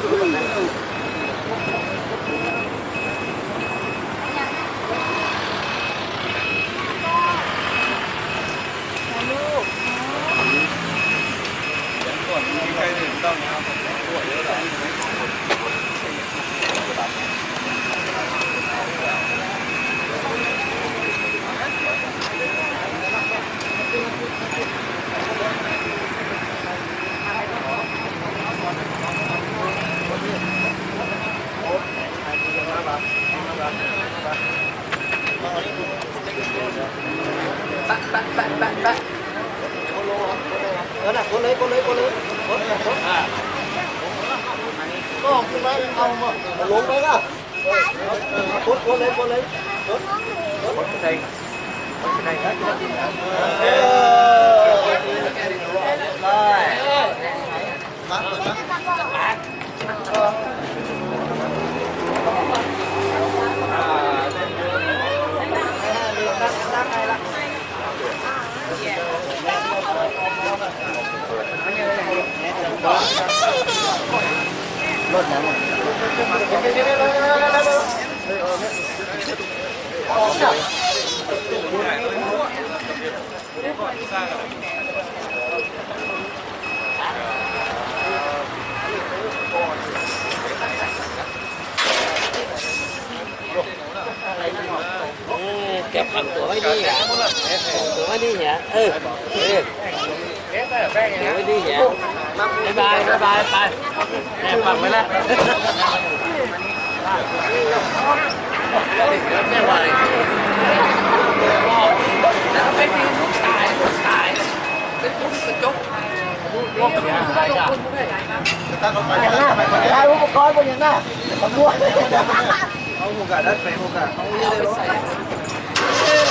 เออน่ะคนเลยคนเลยคนเลยคนคนก็ขึ้นมาเอามาลงไปก็คนคนเลยคนเลยคนคนใส่คนใส่เออมาเปิดม รถน้ำเก็บความตัวไว้ดีอะตัวไว้ดีเนี่ยเออ เออตัวไว้ดีเนี่ยบายบายบายไปแอบฟังไปแล้วแม่วาอะไรแล้วไม่มีลูกตายลูกตายเป็นลูกกระจกลูกกระจกได้จ้ะถ่ายอุปกรณ์บนอย่างนั้นตำรวจเอาหูกาดัดไปหูกาเอาเลย